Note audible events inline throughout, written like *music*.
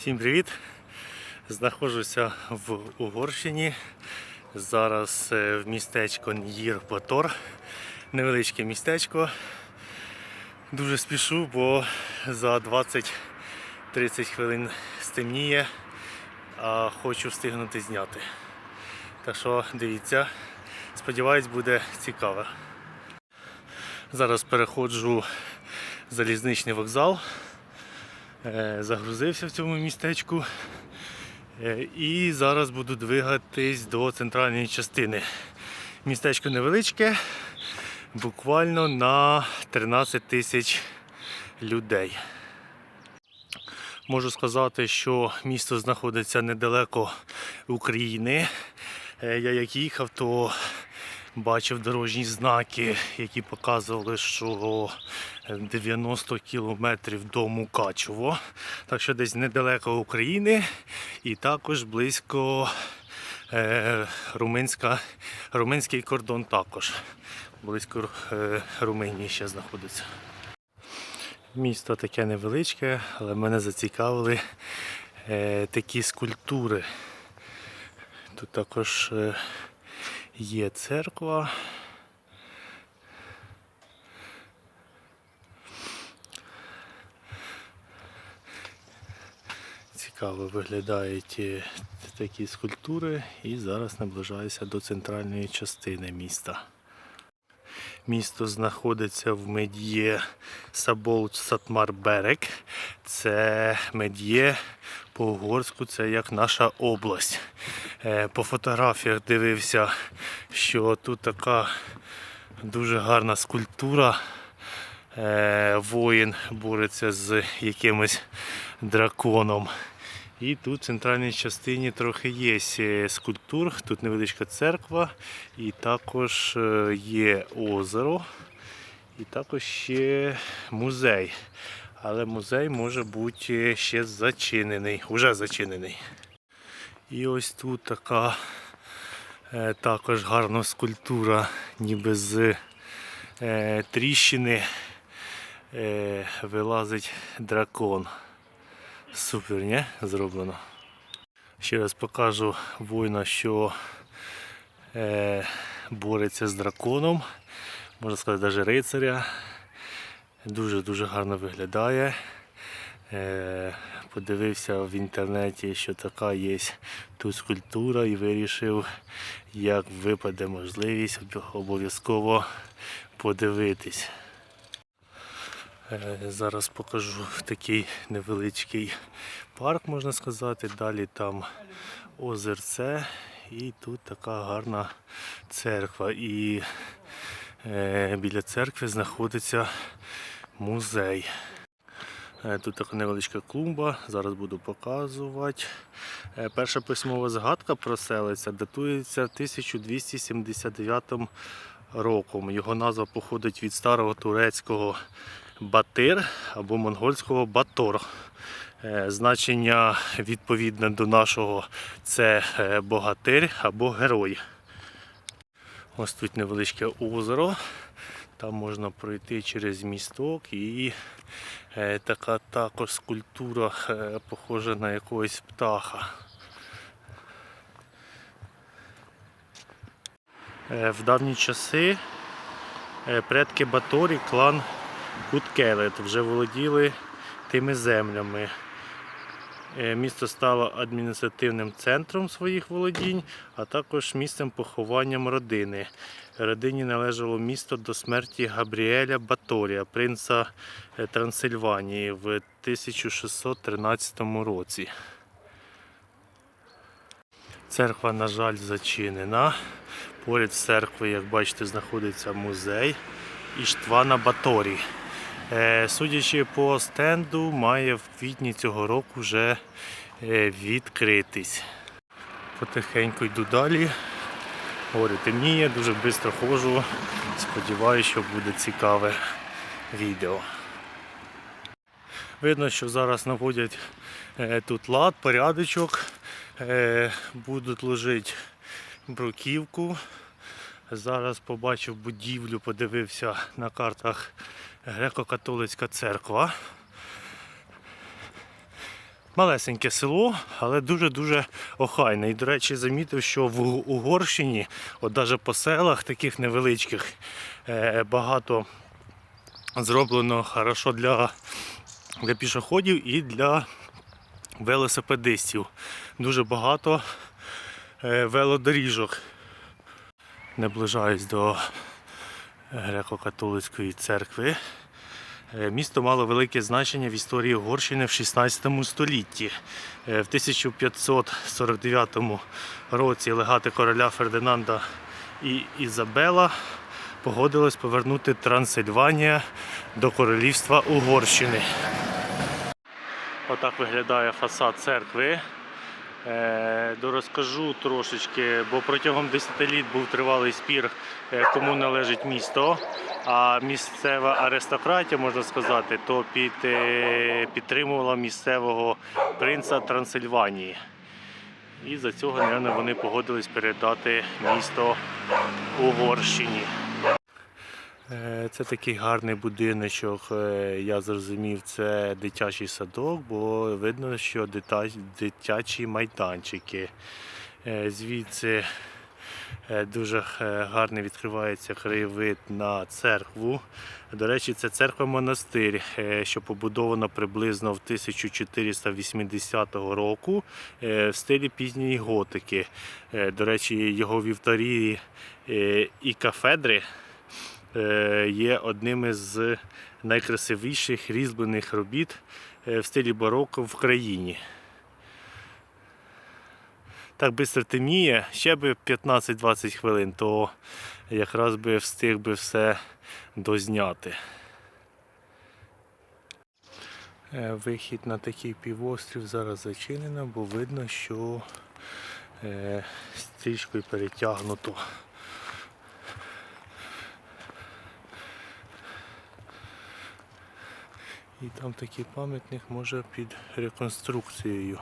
Всім привіт! Знаходжуся в Угорщині. Зараз е, в містечко Н'їр-Батор. Невеличке містечко. Дуже спішу, бо за 20-30 хвилин стемніє, а хочу встигнути зняти. Так що дивіться, сподіваюсь, буде цікаво. Зараз переходжу залізничний вокзал. Е, Загрузився в цьому містечку. Е, І зараз буду двигатись до центральної частини. Містечко невеличке, буквально на 13 тисяч людей. Можу сказати, що місто знаходиться недалеко України. Е, Я як їхав, то бачив дорожні знаки, які показували, що 90 кілометрів до Мукачево. Так що десь недалеко України і також близько е, румунська, румунський кордон також. Близько е, Румунії ще знаходиться. Місто таке невеличке, але мене зацікавили е, такі скульптури. Тут також е, є церква. Цікаво виглядають е, такі скульптури і зараз наближаюся до центральної частини міста. Місто знаходиться в мед'є Саболт Сатмар-Берек. Це мед'є по-угорську, це як наша область. Е, По фотографіях дивився, що тут така дуже гарна скульптура. Е, Воїн бореться з якимось драконом. І тут в центральній частині трохи є скульптур. Тут невеличка церква, і також е, є озеро, і також ще музей. Але музей може бути ще зачинений, уже зачинений. І ось тут така також гарна скульптура, ніби з е, тріщини е, вилазить дракон. Супер, не? Зроблено. Ще раз покажу воїна, що е, бореться з драконом. Можна сказати, навіть рицаря. Дуже-дуже гарно виглядає. Е, подивився в інтернеті, що така є тут скульптура і вирішив, як випаде можливість, обов'язково подивитись. Е, Зараз покажу такий невеличкий парк, можна сказати. Далі там озерце і тут така гарна церква. І е, біля церкви знаходиться музей. Е, Тут така невеличка клумба, зараз буду показувати. Е, Перша письмова згадка про селиця датується 1279 роком. Його назва походить від старого турецького батир або монгольського батор. Е, Значення відповідне до нашого це богатир або герой. Ось тут невеличке озеро. Там можна пройти через місток і така також скульптура е, похожа на якогось птаха. Е, В давні часи е, предки Баторі, клан Куткелет вже володіли тими землями. Е, Місто стало адміністративним центром своїх володінь, а також місцем похованням родини. Родині належало місто до смерті Габріеля Баторія, принца е, Трансильванії в 1613 році. Церква, на жаль, зачинена. Поряд з церквою, як бачите, знаходиться музей Іштвана Баторі. Е, Судячи по стенду, має в квітні цього року вже е, відкритись. Потихеньку йду далі. Говорю, темніє, дуже швидко ходжу. Сподіваюся, що буде цікаве відео. Видно, що зараз наводять е, тут лад, порядочок. Будуть ложити бруківку. Зараз побачив будівлю, подивився на картах греко-католицька церква. Малесеньке село, але дуже-дуже охайне. І, до речі, замітив, що в Угорщині, от навіть по селах таких невеличких, е, багато зроблено хорошо для, для пішоходів і для велосипедистів. Дуже багато е, велодоріжок. Наближаюсь до греко-католицької церкви. Е, Місто мало велике значення в історії Угорщини в 16 столітті. Е, В 1549 році легати короля Фердинанда і Ізабела погодились повернути Трансильванія до королівства Угорщини. Отак виглядає фасад церкви. Е, Дорозкажу трошечки, бо протягом десятиліть був тривалий спір, е, кому належить місто. А місцева аристократія, можна сказати, то під, е, підтримувала місцевого принца Трансильванії. І за цього, мабуть, вони погодились передати місто Угорщині. Е, Це такий гарний будиночок. е, Я зрозумів, це дитячий садок, бо видно, що дитячі майданчики. Е, Звідси дуже гарний відкривається краєвид на церкву. До речі, це церква-монастир, що побудована приблизно в 1480 року в стилі пізньої готики. До речі, його вівтарі і кафедри є одним із найкрасивіших різьблених робіт е, в стилі бароко в країні. Так швидко темніє, ще би 15-20 хвилин, то якраз би встиг би все дозняти. Е, Вихід на такий півострів зараз зачинено, бо видно, що е, стрічкою перетягнуто. І там такий пам'ятник може під реконструкцією.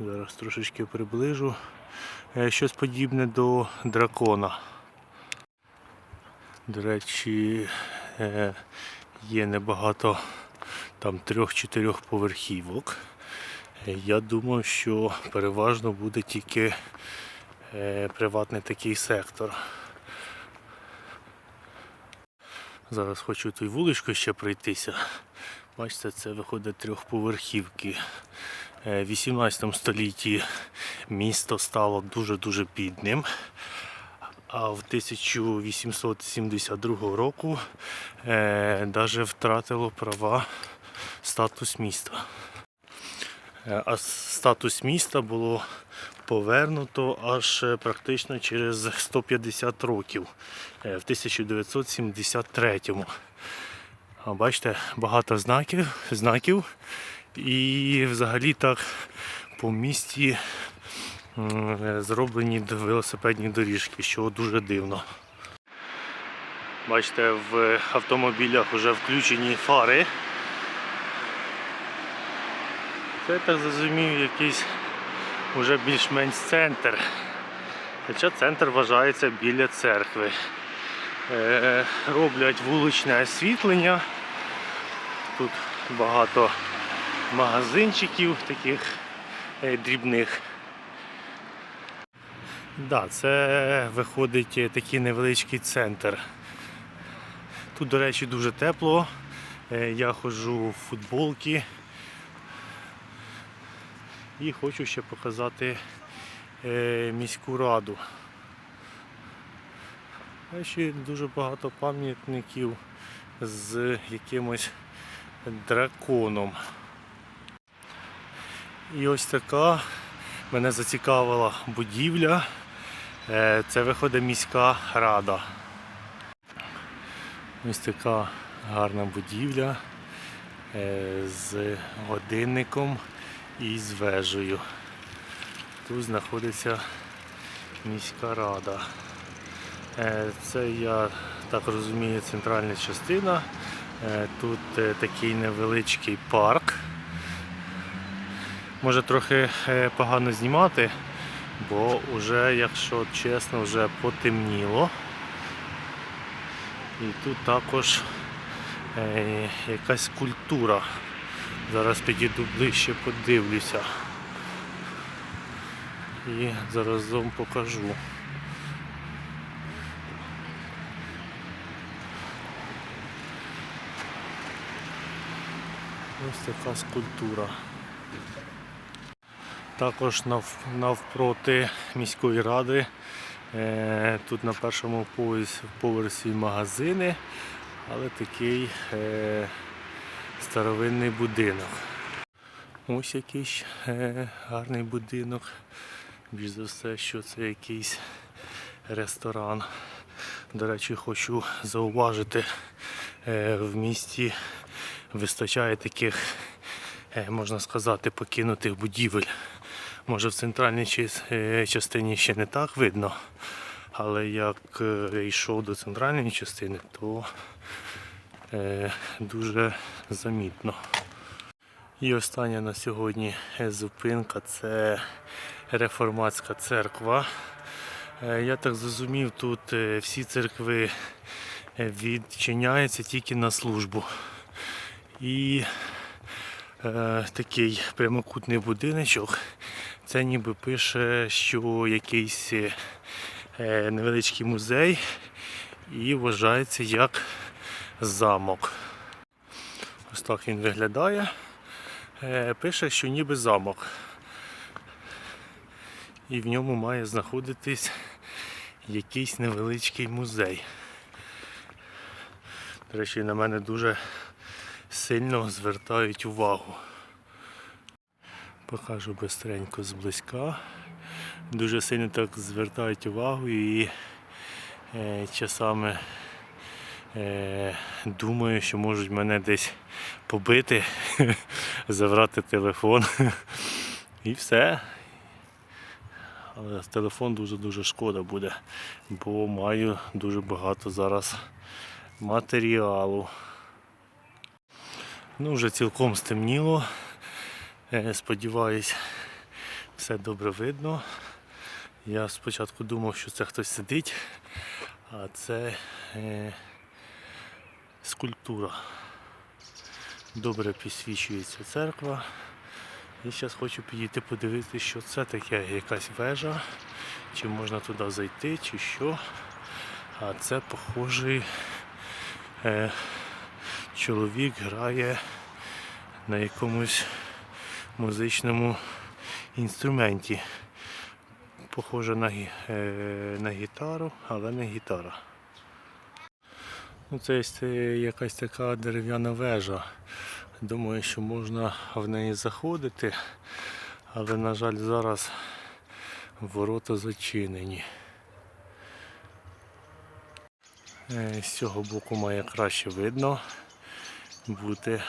Зараз трошечки приближу. Е, Щось подібне до дракона. До речі, е, є небагато там трьох-чотирьох поверхівок. Е, Я думав, що переважно буде тільки приватний такий сектор. Зараз хочу ту вуличку ще пройтися. Бачите, це виходить трьохповерхівки. Е, В 18 столітті місто стало дуже-дуже бідним. А в 1872 року е, втратило права статус міста. Е, А статус міста було повернуто аж е, практично через 150 років в 1973. А бачите, багато знаків, знаків. І взагалі так по місті зроблені велосипедні доріжки, що дуже дивно. Бачите, в автомобілях вже включені фари. Це я так зрозумів якийсь вже більш-менш центр. Хоча центр вважається біля церкви. Е, роблять вуличне освітлення. Тут багато магазинчиків таких е, дрібних. Да, це виходить е, такий невеличкий центр. Тут, до речі, дуже тепло. Я ходжу в футболки. І хочу ще показати міську раду. А ще дуже багато пам'ятників з якимось драконом. І ось така мене зацікавила будівля. Е, Це виходить міська рада. Ось така гарна будівля е, з годинником і з вежею. Тут знаходиться міська рада. Е, Це я так розумію центральна частина. Е, Тут е, такий невеличкий парк. Може трохи погано знімати, бо вже, якщо чесно, вже потемніло. І тут також якась культура Зараз підійду ближче, подивлюся. І заразом покажу. Ось така скульптура. Також навпроти міської ради. Е, тут на першому поверсі, магазини, але такий е, старовинний будинок. Ось якийсь е, гарний будинок. Більш за все, що це якийсь ресторан. До речі, хочу зауважити, в місті вистачає таких, е, можна сказати, покинутих будівель. Може в центральній е, частині ще не так видно, але як е, йшов до центральної частини, то дуже замітно. І остання на сьогодні зупинка це реформатська церква. Я так зрозумів, тут всі церкви відчиняються тільки на службу. І е, такий прямокутний будиночок. Це ніби пише, що якийсь е, невеличкий музей і вважається як замок. Ось так він виглядає. Е, Пише, що ніби замок. І в ньому має знаходитись якийсь невеличкий музей. До речі, на мене дуже сильно звертають увагу. Покажу бистренько зблизька. Дуже сильно так звертають увагу і е, часами е, думаю, що можуть мене десь побити, *laughs* забрати телефон. *laughs* І все. Але телефон дуже-дуже шкода буде, бо маю дуже багато зараз матеріалу. Ну, вже цілком стемніло. Е, Сподіваюсь, все добре видно. Я спочатку думав, що це хтось сидить, а це е, скульптура. Добре підсвічується церква. І зараз хочу підійти подивитися, що це таке, якась вежа, чи можна туди зайти, чи що. А це похожий е, чоловік грає на якомусь музичному інструменті. Похоже на, е, на гітару, але не гітара. Ну, це якась така дерев'яна вежа. Думаю, що можна в неї заходити, але, на жаль, зараз ворота зачинені. Е, З цього боку має краще видно бути.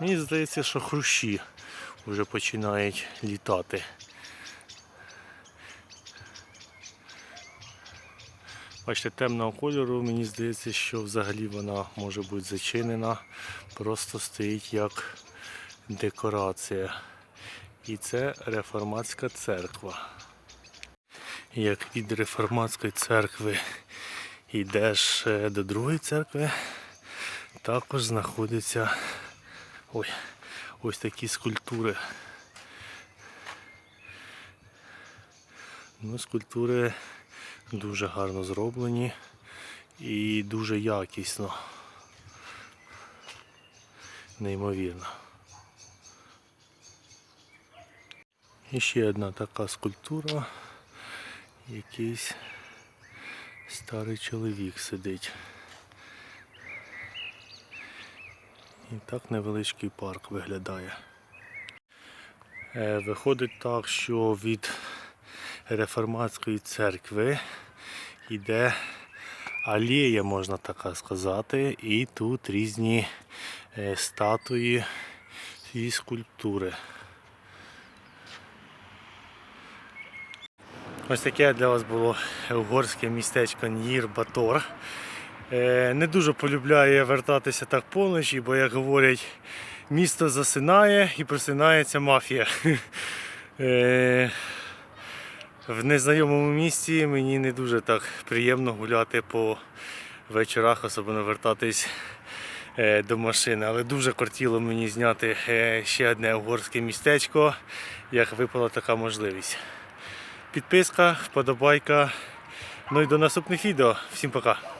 Мені здається, що хрущі вже починають літати. Бачите, темного кольору, мені здається, що взагалі вона може бути зачинена, просто стоїть як декорація. І це реформатська церква. Як від реформатської церкви йдеш е, до другої церкви, також знаходяться ой, ось такі скульптури. Ну, скульптури дуже гарно зроблені і дуже якісно. Неймовірно. І ще одна така скульптура. Якийсь старий чоловік сидить. І так невеличкий парк виглядає. Е, Виходить так, що від реформатської церкви йде алея, можна так сказати, і тут різні е, статуї і скульптури. Ось таке для вас було угорське містечко Нір Батор. Е, Не дуже полюбляю я вертатися так поночі, бо, як говорять, місто засинає і просинається мафія. *laughs* Е, В незнайомому місці мені не дуже так приємно гуляти по вечорах, особливо вертатись е, до машини, але дуже кортіло мені зняти е, ще одне угорське містечко, як випала така можливість. Підписка, вподобайка. Ну і до наступних відео. Всім пока.